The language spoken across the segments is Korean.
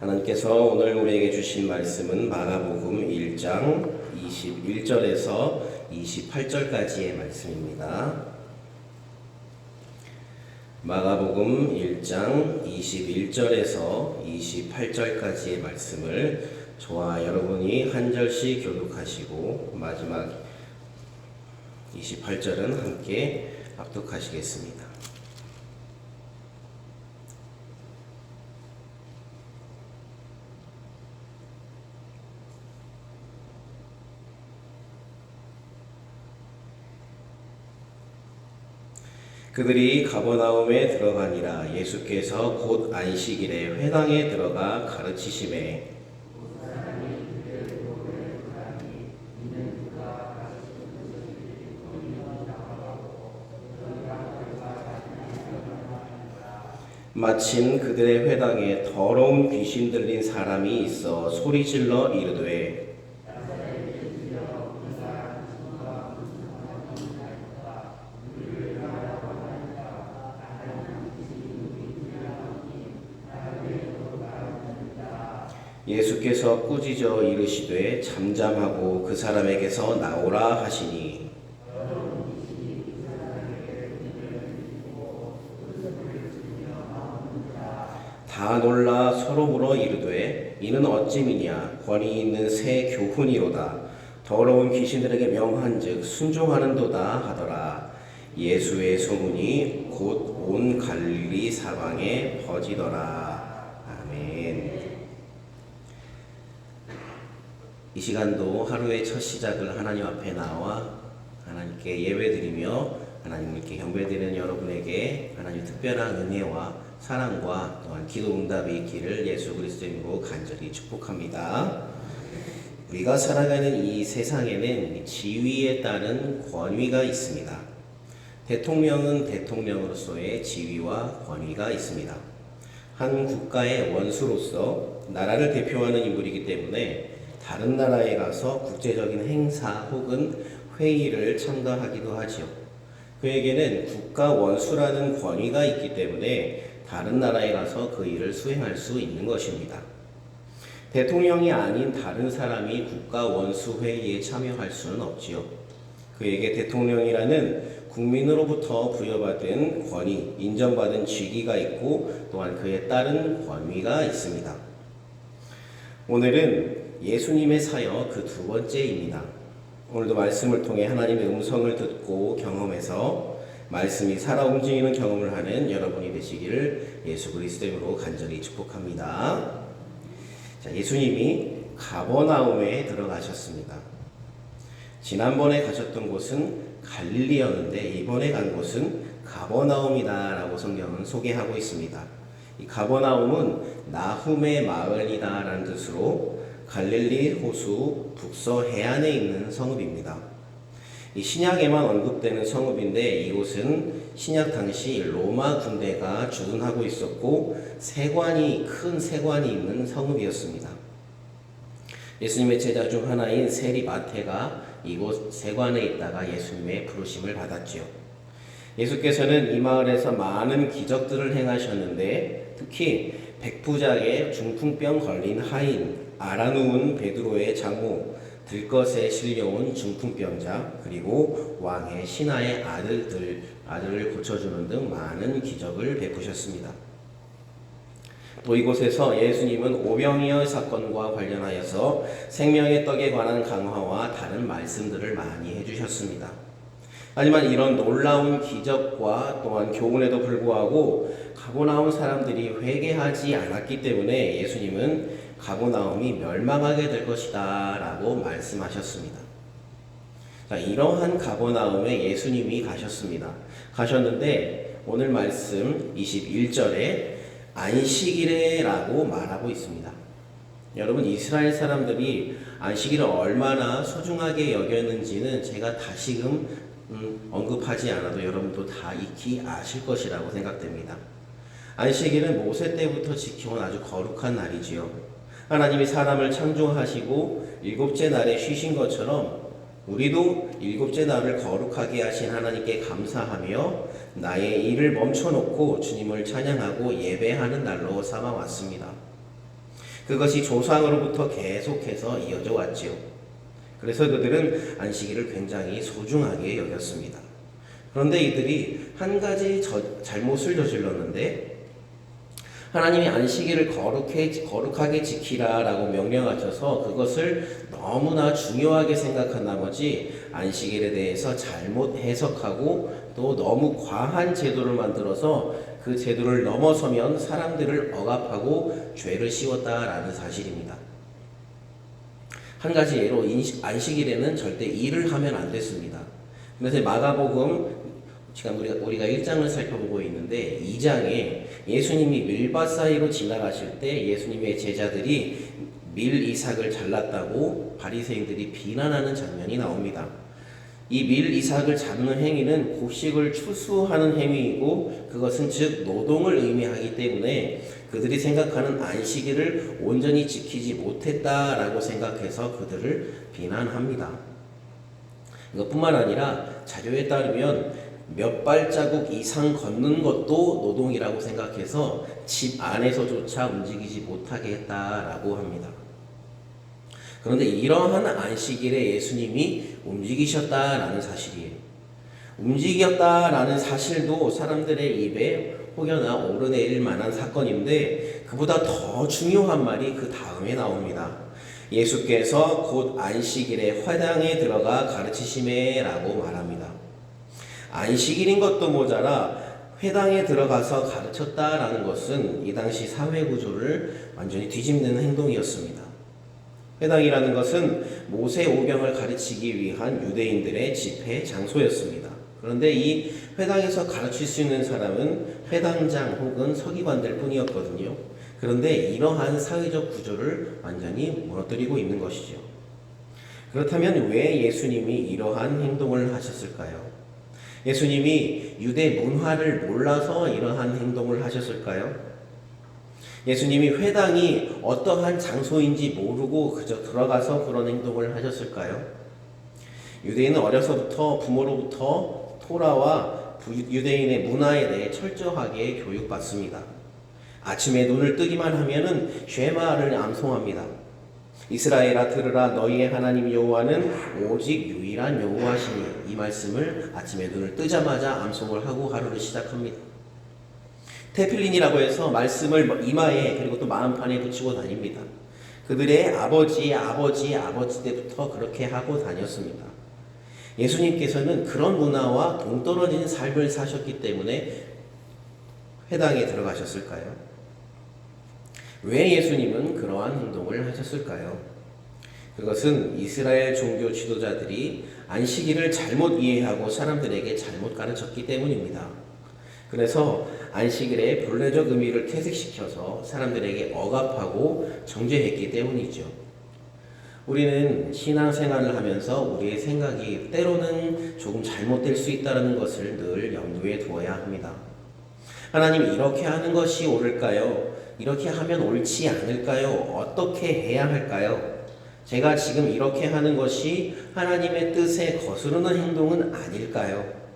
하나님께서 오늘 우리에게 주신 말씀은 마가복음 1장 21절에서 28절까지의 말씀입니다. 마가복음 1장 21절에서 28절까지의 말씀을 저와 여러분이 한 절씩 교독하시고 마지막 28절은 함께 합독하시겠습니다. 그들이 가버나움에 들어가니라. 예수께서 곧 안식일에 회당에 들어가 가르치심에 마침 그들의 회당에 더러운 귀신 들린 사람이 있어 소리질러 이르되 예수께서 꾸짖어 이르시되 잠잠하고 그 사람에게서 나오라 하시니. 다 놀라 서로 물어 이르되 이는 어찌미냐? 권위 있는 새 교훈이로다. 더러운 귀신들에게 명한즉 순종하는도다 하더라. 예수의 소문이 곧 온 갈릴리 사방에 퍼지더라. 아멘 이 시간도 하루의 첫 시작을 하나님 앞에 나와 하나님께 예배드리며 하나님께 경배드리는 여러분에게 하나님 특별한 은혜와 사랑과 또한 기도 응답이 있기를 예수 그리스도님으로 간절히 축복합니다. 우리가 살아가는 이 세상에는 지위에 따른 권위가 있습니다. 대통령은 대통령으로서의 지위와 권위가 있습니다. 한 국가의 원수로서 나라를 대표하는 인물이기 때문에 다른 나라에 가서 국제적인 행사 혹은 회의를 참가하기도 하지요. 그에게는 국가 원수라는 권위가 있기 때문에 다른 나라에 가서 그 일을 수행할 수 있는 것입니다. 대통령이 아닌 다른 사람이 국가 원수 회의에 참여할 수는 없지요. 그에게 대통령이라는 국민으로부터 부여받은 권위, 인정받은 직위가 있고 또한 그에 따른 권위가 있습니다. 오늘은 예수님의 사역 그 두 번째입니다. 오늘도 말씀을 통해 하나님의 음성을 듣고 경험해서 말씀이 살아 움직이는 경험을 하는 여러분이 되시기를 예수 그리스도로 간절히 축복합니다. 자, 예수님이 가버나움에 들어가셨습니다. 지난번에 가셨던 곳은 갈릴리였는데 이번에 간 곳은 가버나움이다라고 성경은 소개하고 있습니다. 이 가버나움은 나훔의 마을이다라는 뜻으로 갈릴리 호수 북서 해안에 있는 성읍입니다. 이 신약에만 언급되는 성읍인데 이곳은 신약 당시 로마 군대가 주둔하고 있었고 세관이 큰 세관이 있는 성읍이었습니다. 예수님의 제자 중 하나인 세리 마태가 이곳 세관에 있다가 예수님의 부르심을 받았지요. 예수께서는 이 마을에서 많은 기적들을 행하셨는데 특히 백부장의 중풍병 걸린 하인, 알아누운 베드로의 장모, 들것에 실려온 중풍병자, 그리고 왕의 신하의 아들들, 아들을 고쳐주는 등 많은 기적을 베푸셨습니다. 또 이곳에서 예수님은 오병이어 사건과 관련하여서 생명의 떡에 관한 강화와 다른 말씀들을 많이 해주셨습니다. 하지만 이런 놀라운 기적과 또한 교훈에도 불구하고 가고 나온 사람들이 회개하지 않았기 때문에 예수님은 가고나움이 멸망하게 될 것이다 라고 말씀하셨습니다. 자, 이러한 가고나움에 예수님이 가셨습니다. 가셨는데 오늘 말씀 21절에 안식일에라고 말하고 있습니다. 여러분 이스라엘 사람들이 안식일을 얼마나 소중하게 여겼는지는 제가 다시금 음, 언급하지 않아도 여러분도 다 익히 아실 것이라고 생각됩니다. 안식일은 모세 때부터 지켜온 아주 거룩한 날이지요. 하나님이 사람을 창조하시고 일곱째 날에 쉬신 것처럼 우리도 일곱째 날을 거룩하게 하신 하나님께 감사하며 나의 일을 멈춰놓고 주님을 찬양하고 예배하는 날로 삼아왔습니다. 그것이 조상으로부터 계속해서 이어져 왔지요. 그래서 그들은 안식일을 굉장히 소중하게 여겼습니다. 그런데 이들이 한 가지 저- 잘못을 저질렀는데 하나님이 안식일을 거룩해, 거룩하게 지키라라고 명령하셔서 그것을 너무나 중요하게 생각한 나머지 안식일에 대해서 잘못 해석하고 또 너무 과한 제도를 만들어서 그 제도를 넘어서면 사람들을 억압하고 죄를 씌웠다라는 사실입니다. 한 가지 예로 안식일에는 절대 일을 하면 안 됐습니다. 그래서 마가복음 지금 우리가 우리가 1장을 살펴보고 있는데 2장에 예수님이 밀밭 사이로 지나가실 때 예수님의 제자들이 밀 이삭을 잘랐다고 바리새인들이 비난하는 장면이 나옵니다. 이 밀 이삭을 잡는 행위는 곡식을 추수하는 행위이고 그것은 즉 노동을 의미하기 때문에 그들이 생각하는 안식일을 온전히 지키지 못했다라고 생각해서 그들을 비난합니다. 이것뿐만 아니라 자료에 따르면 몇 발자국 이상 걷는 것도 노동이라고 생각해서 집 안에서조차 움직이지 못하게 했다라고 합니다. 그런데 이러한 안식일에 예수님이 움직이셨다라는 사실이에요. 움직였다라는 사실도 사람들의 입에 혹여나 오르내릴 만한 사건인데 그보다 더 중요한 말이 그 다음에 나옵니다. 예수께서 곧 안식일에 화당에 들어가 가르치심에라고 말합니다. 안식일인 것도 모자라 회당에 들어가서 가르쳤다라는 것은 이 당시 사회 구조를 완전히 뒤집는 행동이었습니다. 회당이라는 것은 모세 오경을 가르치기 위한 유대인들의 집회 장소였습니다. 그런데 이 회당에서 가르칠 수 있는 사람은 회당장 혹은 서기관들 뿐이었거든요. 그런데 이러한 사회적 구조를 완전히 무너뜨리고 있는 것이죠. 그렇다면 왜 예수님이 이러한 행동을 하셨을까요? 예수님이 유대 문화를 몰라서 이러한 행동을 하셨을까요? 예수님이 회당이 어떠한 장소인지 모르고 그저 들어가서 그런 행동을 하셨을까요? 유대인은 어려서부터 부모로부터 토라와 유대인의 문화에 대해 철저하게 교육받습니다. 아침에 눈을 뜨기만 하면은 쉐마를 암송합니다. 이스라엘아 들으라 너희의 하나님 여호와는 오직 유일한 여호와시니 이 말씀을 아침에 눈을 뜨자마자 암송을 하고 하루를 시작합니다. 테필린이라고 해서 말씀을 이마에 그리고 또 마음판에 붙이고 다닙니다. 그들의 아버지, 아버지, 아버지 때부터 그렇게 하고 다녔습니다. 예수님께서는 그런 문화와 동떨어진 삶을 사셨기 때문에 회당에 들어가셨을까요? 왜 예수님은 그러한 행동을 하셨을까요? 그것은 이스라엘 종교 지도자들이 안식일을 잘못 이해하고 사람들에게 잘못 가르쳤기 때문입니다. 그래서 안식일의 본래적 의미를 퇴색시켜서 사람들에게 억압하고 정죄했기 때문이죠. 우리는 신앙생활을 하면서 우리의 생각이 때로는 조금 잘못될 수 있다는 것을 늘 염두에 두어야 합니다. 하나님 이렇게 하는 것이 옳을까요? 이렇게 하면 옳지 않을까요? 어떻게 해야 할까요? 제가 지금 이렇게 하는 것이 하나님의 뜻에 거스르는 행동은 아닐까요?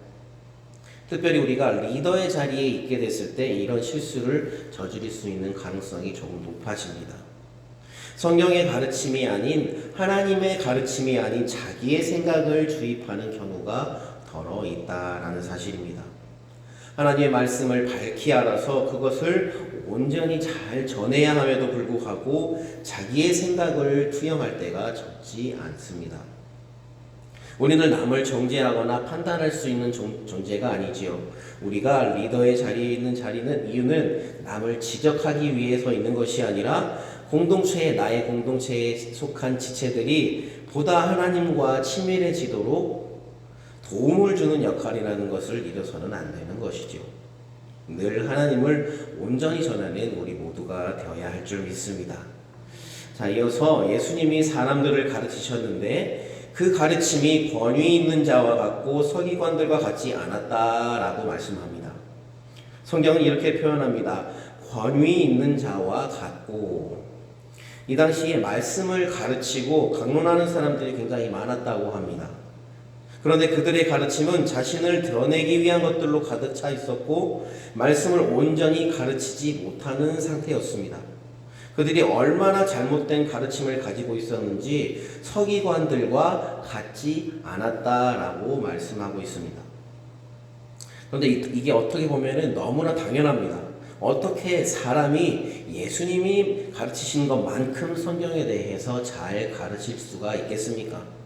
특별히 우리가 리더의 자리에 있게 됐을 때 이런 실수를 저지를 수 있는 가능성이 조금 높아집니다. 성경의 가르침이 아닌 하나님의 가르침이 아닌 자기의 생각을 주입하는 경우가 더러 있다라는 사실입니다. 하나님의 말씀을 밝히 알아서 그것을 온전히 잘 전해야 함에도 불구하고 자기의 생각을 투영할 때가 적지 않습니다. 우리는 남을 정죄하거나 판단할 수 있는 존재가 아니지요. 우리가 리더의 자리에 있는 자리는 이유는 남을 지적하기 위해서 있는 것이 아니라 공동체에 나의 공동체에 속한 지체들이 보다 하나님과 친밀해지도록 도움을 주는 역할이라는 것을 잃어서는 안 되는 것이죠. 늘 하나님을 온전히 전하는 우리 모두가 되어야 할 줄 믿습니다. 자, 이어서 예수님이 사람들을 가르치셨는데 그 가르침이 권위 있는 자와 같고 서기관들과 같지 않았다라고 말씀합니다. 성경은 이렇게 표현합니다. 권위 있는 자와 같고 이 당시에 말씀을 가르치고 강론하는 사람들이 굉장히 많았다고 합니다. 그런데 그들의 가르침은 자신을 드러내기 위한 것들로 가득 차 있었고 말씀을 온전히 가르치지 못하는 상태였습니다. 그들이 얼마나 잘못된 가르침을 가지고 있었는지 서기관들과 같지 않았다라고 말씀하고 있습니다. 그런데 이- 이게 어떻게 보면은 너무나 당연합니다. 어떻게 사람이 예수님이 가르치신 것만큼 성경에 대해서 잘 가르칠 수가 있겠습니까?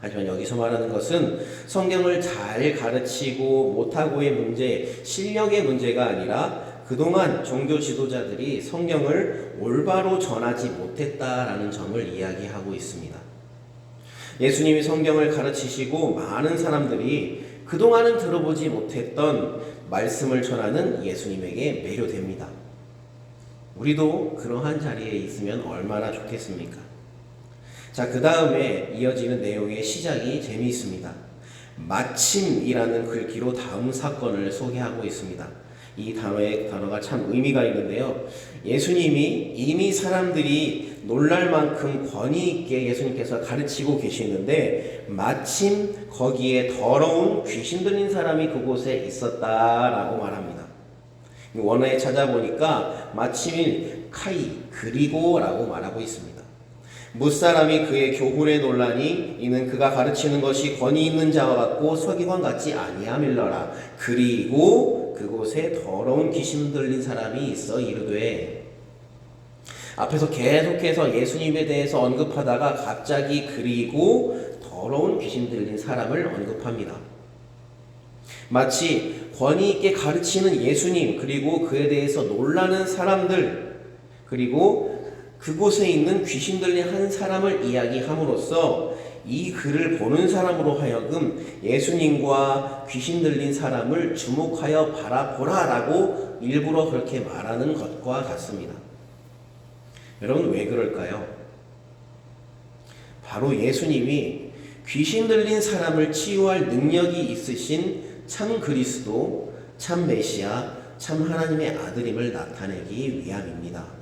하지만 여기서 말하는 것은 성경을 잘 가르치고 못하고의 문제, 실력의 문제가 아니라 그동안 종교 지도자들이 성경을 올바로 전하지 못했다라는 점을 이야기하고 있습니다. 예수님이 성경을 가르치시고 많은 사람들이 그동안은 들어보지 못했던 말씀을 전하는 예수님에게 매료됩니다. 우리도 그러한 자리에 있으면 얼마나 좋겠습니까? 자, 그 다음에 이어지는 내용의 시작이 재미있습니다. 마침이라는 글귀로 다음 사건을 소개하고 있습니다. 이 단어의 단어가 참 의미가 있는데요. 예수님이 이미 사람들이 놀랄 만큼 권위 있게 예수님께서 가르치고 계시는데 마침 거기에 더러운 귀신 들린 사람이 그곳에 있었다라고 말합니다. 원어에 찾아보니까 마침일 카이 그리고라고 말하고 있습니다. 무사람이 그의 교훈에 논란이 이는 그가 가르치는 것이 권위 있는 자와 같고 서기관 같지 아니함일러라. 그리고 그곳에 더러운 귀신 들린 사람이 있어 이르되 앞에서 계속해서 예수님에 대해서 언급하다가 갑자기 그리고 더러운 귀신 들린 사람을 언급합니다. 마치 권위 있게 가르치는 예수님 그리고 그에 대해서 놀라는 사람들 그리고 그곳에 있는 귀신 들린 한 사람을 이야기함으로써 이 글을 보는 사람으로 하여금 예수님과 귀신 들린 사람을 주목하여 바라보라 라고 일부러 그렇게 말하는 것과 같습니다. 여러분 왜 그럴까요? 바로 예수님이 귀신 들린 사람을 치유할 능력이 있으신 참 그리스도, 참 메시아, 참 하나님의 아들임을 나타내기 위함입니다.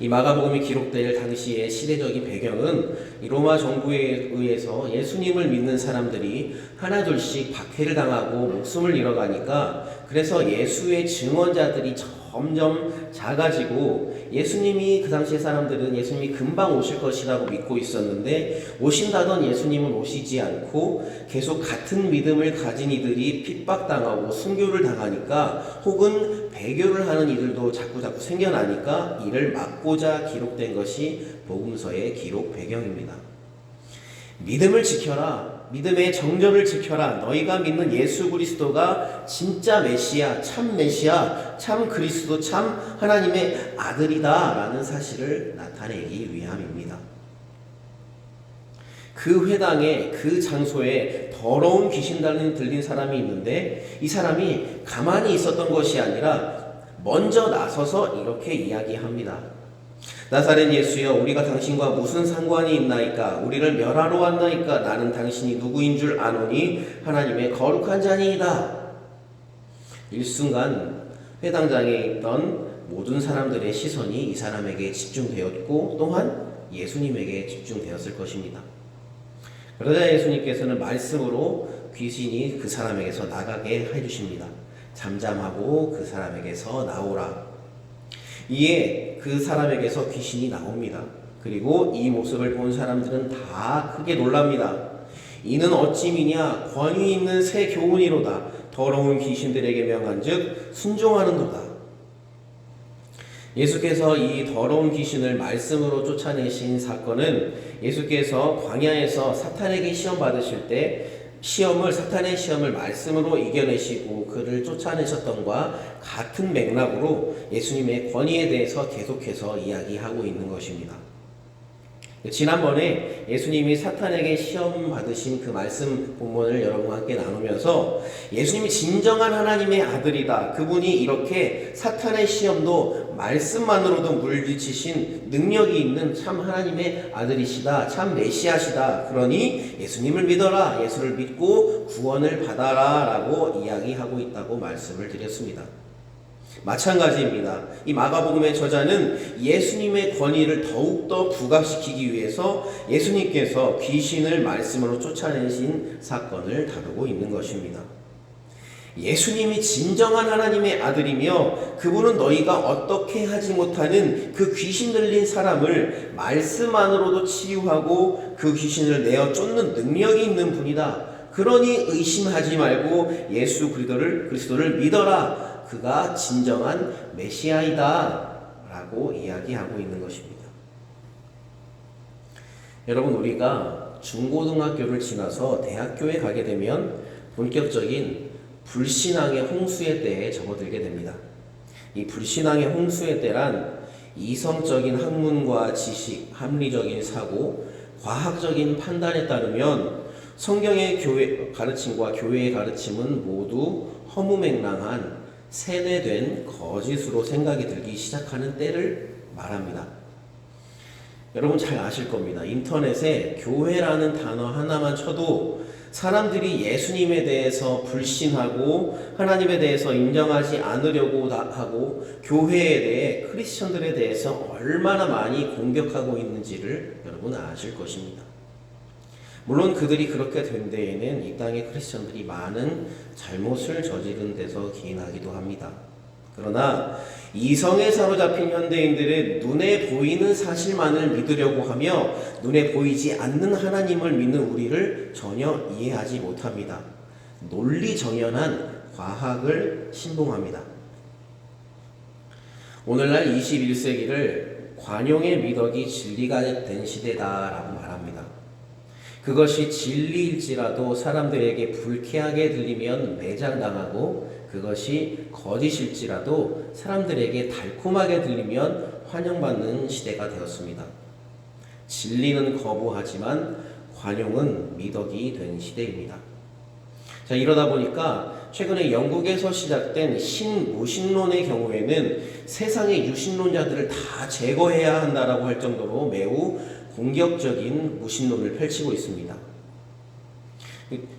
이 마가복음이 기록될 당시의 시대적인 배경은 이 로마 정부에 의해서 예수님을 믿는 사람들이 하나둘씩 박해를 당하고 목숨을 잃어가니까 그래서 예수의 증언자들이 점점 작아지고 예수님이 그 당시의 사람들은 예수님이 금방 오실 것이라고 믿고 있었는데 오신다던 예수님은 오시지 않고 계속 같은 믿음을 가진 이들이 핍박당하고 순교를 당하니까 혹은 배교를 하는 이들도 자꾸 자꾸 생겨나니까 이를 막고자 기록된 것이 복음서의 기록 배경입니다. 믿음을 지켜라. 믿음의 정전을 지켜라. 너희가 믿는 예수 그리스도가 진짜 메시아, 참 메시아, 참 그리스도, 참 하나님의 아들이다. 라는 사실을 나타내기 위함입니다. 그 회당에, 그 장소에 더러운 귀신 달린 들린 사람이 있는데 이 사람이 가만히 있었던 것이 아니라 먼저 나서서 이렇게 이야기합니다. 나사렛 예수여 우리가 당신과 무슨 상관이 있나이까? 우리를 멸하러 왔나이까? 나는 당신이 누구인 줄 아노니 하나님의 거룩한 자니이다. 일순간 회당장에 있던 모든 사람들의 시선이 이 사람에게 집중되었고 또한 예수님에게 집중되었을 것입니다. 그러자 예수님께서는 말씀으로 귀신이 그 사람에게서 나가게 해주십니다. 잠잠하고 그 사람에게서 나오라 이에 그 사람에게서 귀신이 나옵니다. 그리고 이 모습을 본 사람들은 다 크게 놀랍니다. 이는 어찌미냐 권위 있는 새 교훈이로다 더러운 귀신들에게 명한즉 순종하는도다. 예수께서 이 더러운 귀신을 말씀으로 쫓아내신 사건은 예수께서 광야에서 사탄에게 시험 받으실 때 시험을 사탄의 시험을 말씀으로 이겨내시고 그를 쫓아내셨던과 같은 맥락으로 예수님의 권위에 대해서 계속해서 이야기하고 있는 것입니다. 지난번에 예수님이 사탄에게 시험 받으신 그 말씀 본문을 여러분과 함께 나누면서 예수님이 진정한 하나님의 아들이다. 그분이 이렇게 사탄의 시험도 말씀만으로도 물리치신 능력이 있는 참 하나님의 아들이시다. 참 메시아시다. 그러니 예수님을 믿어라. 예수를 믿고 구원을 받아라. 라고 이야기하고 있다고 말씀을 드렸습니다. 마찬가지입니다. 이 마가복음의 저자는 예수님의 권위를 더욱더 부각시키기 위해서 예수님께서 귀신을 말씀으로 쫓아내신 사건을 다루고 있는 것입니다. 예수님이 진정한 하나님의 아들이며 그분은 너희가 어떻게 하지 못하는 그 귀신 들린 사람을 말씀 안으로도 치유하고 그 귀신을 내어 쫓는 능력이 있는 분이다. 그러니 의심하지 말고 예수 그리스도를 그리스도를 믿어라. 그가 진정한 메시아이다 라고 이야기하고 있는 것입니다. 여러분 우리가 중고등학교를 지나서 대학교에 가게 되면 본격적인 불신앙의 홍수의 때에 접어들게 됩니다. 이 불신앙의 홍수의 때란 이성적인 학문과 지식, 합리적인 사고, 과학적인 판단에 따르면 성경의 교회 가르침과 교회의 가르침은 모두 허무맹랑한 세뇌된 거짓으로 생각이 들기 시작하는 때를 말합니다. 여러분 잘 아실 겁니다. 인터넷에 교회라는 단어 하나만 쳐도 사람들이 예수님에 대해서 불신하고 하나님에 대해서 인정하지 않으려고 하고 교회에 대해 크리스천들에 대해서 얼마나 많이 공격하고 있는지를 여러분 아실 것입니다. 물론 그들이 그렇게 된 데에는 이 땅의 크리스천들이 많은 잘못을 저지른 데서 기인하기도 합니다. 그러나 이성에 사로잡힌 현대인들의 눈에 보이는 사실만을 믿으려고 하며 눈에 보이지 않는 하나님을 믿는 우리를 전혀 이해하지 못합니다. 논리 정연한 과학을 신봉합니다. 오늘날 21세기를 관용의 미덕이 진리가 된 시대다라고 말합니다. 그것이 진리일지라도 사람들에게 불쾌하게 들리면 매장당하고 그것이 거짓일지라도 사람들에게 달콤하게 들리면 환영받는 시대가 되었습니다. 진리는 거부하지만 관용은 미덕이 된 시대입니다. 자, 이러다 보니까 최근에 영국에서 시작된 신무신론의 경우에는 세상의 유신론자들을 다 제거해야 한다라고 할 정도로 매우 공격적인 무신론을 펼치고 있습니다.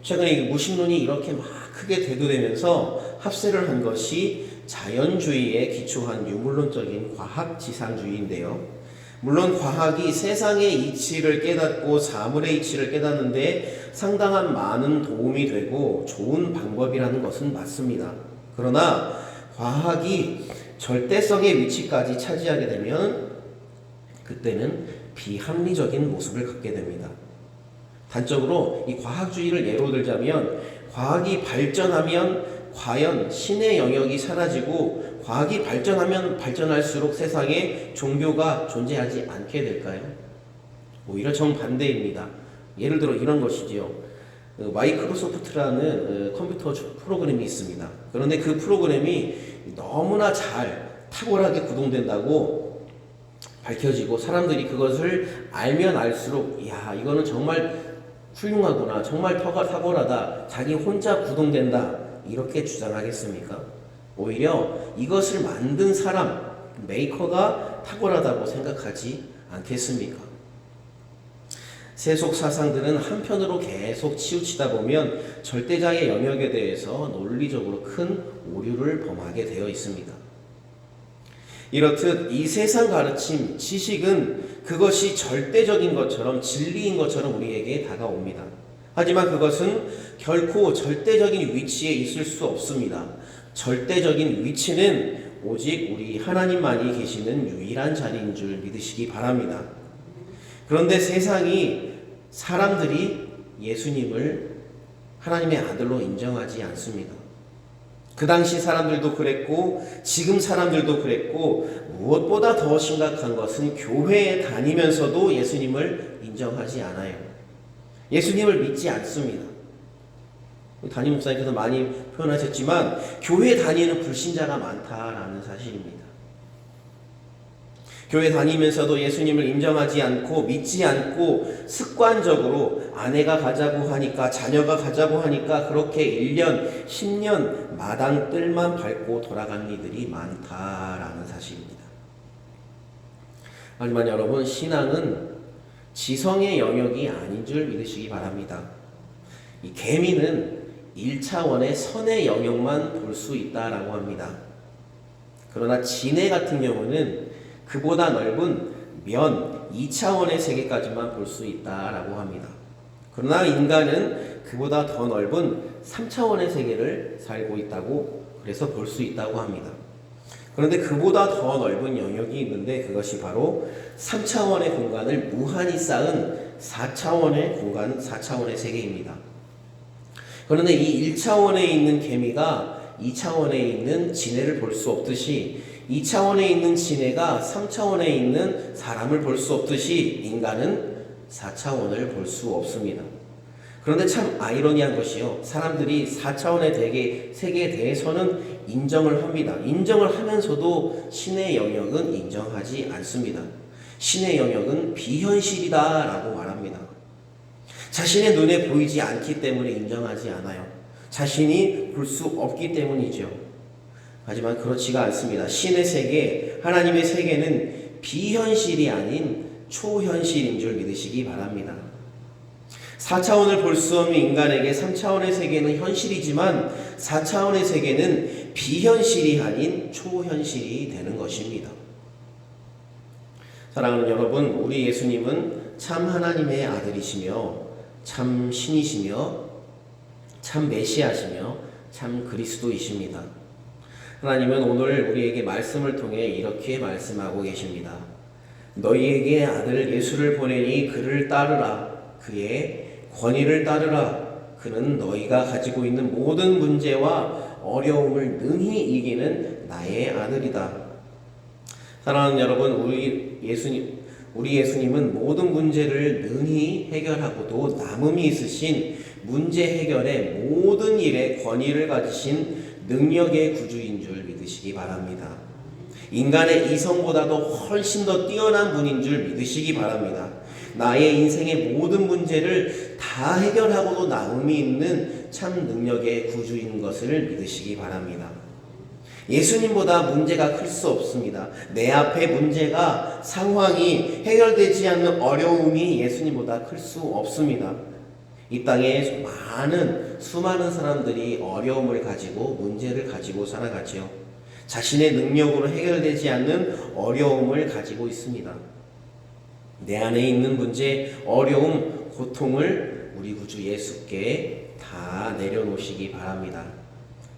최근에 무신론이 이렇게 막 크게 대두되면서 합세를 한 것이 자연주의에 기초한 유물론적인 과학 지상주의인데요. 물론 과학이 세상의 이치를 깨닫고 사물의 이치를 깨닫는데 상당한 많은 도움이 되고 좋은 방법이라는 것은 맞습니다. 그러나 과학이 절대성의 위치까지 차지하게 되면 그때는 비합리적인 모습을 갖게 됩니다. 단적으로 이 과학주의를 예로 들자면 과학이 발전하면 과연 신의 영역이 사라지고 과학이 발전하면 발전할수록 세상에 종교가 존재하지 않게 될까요? 오히려 정반대입니다. 예를 들어 이런 것이지요. 어, 마이크로소프트라는 어, 컴퓨터 프로그램이 있습니다. 그런데 그 프로그램이 너무나 잘 탁월하게 구동된다고 밝혀지고 사람들이 그것을 알면 알수록 야 이거는 정말 훌륭하구나 정말 터가 탁월하다 자기 혼자 구동된다 이렇게 주장하겠습니까? 오히려 이것을 만든 사람 메이커가 탁월하다고 생각하지 않겠습니까? 세속 사상들은 한편으로 계속 치우치다 보면 절대자의 영역에 대해서 논리적으로 큰 오류를 범하게 되어 있습니다. 이렇듯 이 세상 가르침, 지식은 그것이 절대적인 것처럼 진리인 것처럼 우리에게 다가옵니다. 하지만 그것은 결코 절대적인 위치에 있을 수 없습니다. 절대적인 위치는 오직 우리 하나님만이 계시는 유일한 자리인 줄 믿으시기 바랍니다. 그런데 세상이 사람들이 예수님을 하나님의 아들로 인정하지 않습니다. 그 당시 사람들도 그랬고 지금 사람들도 그랬고 무엇보다 더 심각한 것은 교회에 다니면서도 예수님을 인정하지 않아요. 예수님을 믿지 않습니다. 담임 목사님께서 많이 표현하셨지만 교회 다니는 불신자가 많다라는 사실입니다. 교회 다니면서도 예수님을 인정하지 않고 믿지 않고 습관적으로 아내가 가자고 하니까 자녀가 가자고 하니까 그렇게 1년, 10년 마당 뜰만 밟고 돌아간 이들이 많다라는 사실입니다. 하지만 여러분 신앙은 지성의 영역이 아닌 줄 믿으시기 바랍니다. 이 개미는 1차원의 선의 영역만 볼 수 있다라고 합니다. 그러나 진해 같은 경우는 그보다 넓은 면 2차원의 세계까지만 볼 수 있다라고 합니다. 그러나 인간은 그보다 더 넓은 3차원의 세계를 살고 있다고 그래서 볼 수 있다고 합니다. 그런데 그보다 더 넓은 영역이 있는데 그것이 바로 3차원의 공간을 무한히 쌓은 4차원의 공간, 4차원의 세계입니다. 그런데 이 1차원에 있는 개미가 2차원에 있는 지네를 볼 수 없듯이 2차원에 있는 지네가 3차원에 있는 사람을 볼 수 없듯이 인간은 4차원을 볼 수 없습니다. 그런데 참 아이러니한 것이요. 사람들이 4차원의 대개, 세계에 대해서는 인정을 합니다. 인정을 하면서도 신의 영역은 인정하지 않습니다. 신의 영역은 비현실이다 라고 말합니다. 자신의 눈에 보이지 않기 때문에 인정하지 않아요. 자신이 볼 수 없기 때문이죠. 하지만 그렇지가 않습니다. 신의 세계, 하나님의 세계는 비현실이 아닌 초현실인 줄 믿으시기 바랍니다. 4차원을 볼 수 없는 인간에게 3차원의 세계는 현실이지만 4차원의 세계는 비현실이 아닌 초현실이 되는 것입니다. 사랑하는 여러분, 우리 예수님은 참 하나님의 아들이시며 참 신이시며 참 메시아시며 참 그리스도이십니다. 하나님은 오늘 우리에게 말씀을 통해 이렇게 말씀하고 계십니다. 너희에게 아들 예수를 보내니 그를 따르라. 그의 권위를 따르라. 그는 너희가 가지고 있는 모든 문제와 어려움을 능히 이기는 나의 아들이다. 사랑하는 여러분, 우리 예수님, 우리 예수님은 모든 문제를 능히 해결하고도 남음이 있으신 문제 해결의 모든 일에 권위를 가지신 능력의 구주인 줄 믿으시기 바랍니다. 인간의 이성보다도 훨씬 더 뛰어난 분인 줄 믿으시기 바랍니다. 나의 인생의 모든 문제를 다 해결하고도 남음이 있는 참 능력의 구주인 것을 믿으시기 바랍니다. 예수님보다 문제가 클 수 없습니다. 내 앞에 문제가 상황이 해결되지 않는 어려움이 예수님보다 클 수 없습니다. 이 땅에 많은 수많은 사람들이 어려움을 가지고 문제를 가지고 살아가지요. 자신의 능력으로 해결되지 않는 어려움을 가지고 있습니다. 내 안에 있는 문제, 어려움, 고통을 우리 구주 예수께 다 내려놓으시기 바랍니다.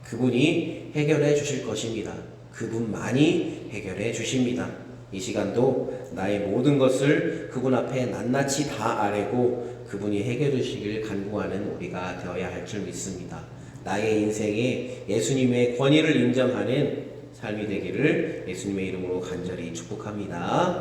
그분이 해결해 주실 것입니다. 그분만이 해결해 주십니다. 이 시간도 나의 모든 것을 그분 앞에 낱낱이 다 아뢰고 그분이 해결해 주시길 간구하는 우리가 되어야 할 줄 믿습니다. 나의 인생에 예수님의 권위를 인정하는 삶이 되기를 예수님의 이름으로 간절히 축복합니다.